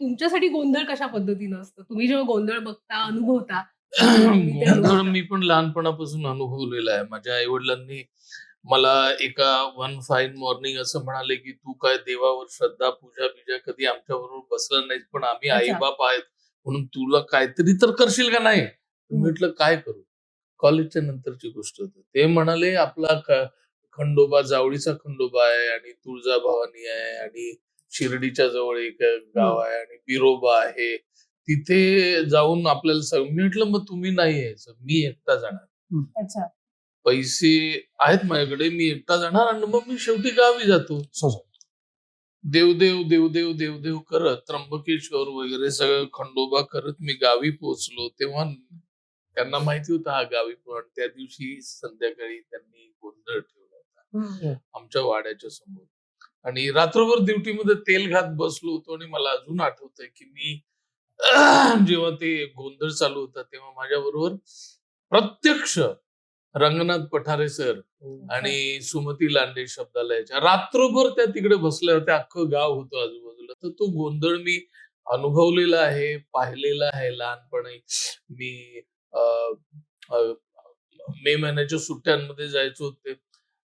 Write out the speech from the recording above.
तुमच्यासाठी गोंधळ कशा पद्धतीनं असतं? तुम्ही जेव्हा गोंधळ बघता, अनुभवता गोंधळ. मी पण लहानपणापासून अनुभवलेला आहे. माझ्या आई-वडिलांनी मला एका वन फाईन मॉर्निंग असं म्हणाले, की "तू काय देवावर श्रद्धा, पूजा-बिजा कधी आमच्याबरोबर बसला नाहीस, पण आम्ही अच्छा. आई-बाप आहेत, म्हणून तुला काहीतरी तर करशील का नाही?" म्हटलं, "काय करू?" कॉलेजच्या नंतरची गोष्ट होती. ते म्हणाले, "आपला खंडोबा जावळीचा खंडोबा आहे आणि तुळजाभवानी आहे आणि शिर्डीच्या जवळ एक गाव आहे आणि बिरोबा आहे. तिथे जाऊन आपल्याला सग" मी म्हटलं, "मग तुम्ही नाही यायचं, मी एकटा जाणार. अच्छा. पैसे आहेत माझ्याकडे, मी एकटा जाणार आणि मग मी शेवटी गावी जातो." देवदेव, देवदेव, देवदेव करत त्र्यंबकेश्वर वगैरे सगळं खंडोबा करत मी गावी पोहोचलो. तेव्हा त्यांना माहिती होतं हा गावी पण त्या दिवशी संध्याकाळी त्यांनी गोंधळ ठेवला होता हं. आमच्या वाड्याच्या समोर. आणि रात्रभर ड्युटीमध्ये तेल घात बसलो होतो आणि मला अजून आठवतंय, की मी जेव्हा ते गोंधळ चालू होता तेव्हा माझ्याबरोबर प्रत्यक्ष रंगनाथ पठारे सर आणि सुमती लांडे शब्दालयाच्या रात्रभर त्या तिकडे बसल्या होत्या. अख्खं गाव होतं आजूबाजूला. तर तो गोंधळ मी अनुभवलेला आहे, पाहिलेला आहे लहानपणी. मी मे महिन्याच्या सुट्ट्यांमध्ये जायचो. ते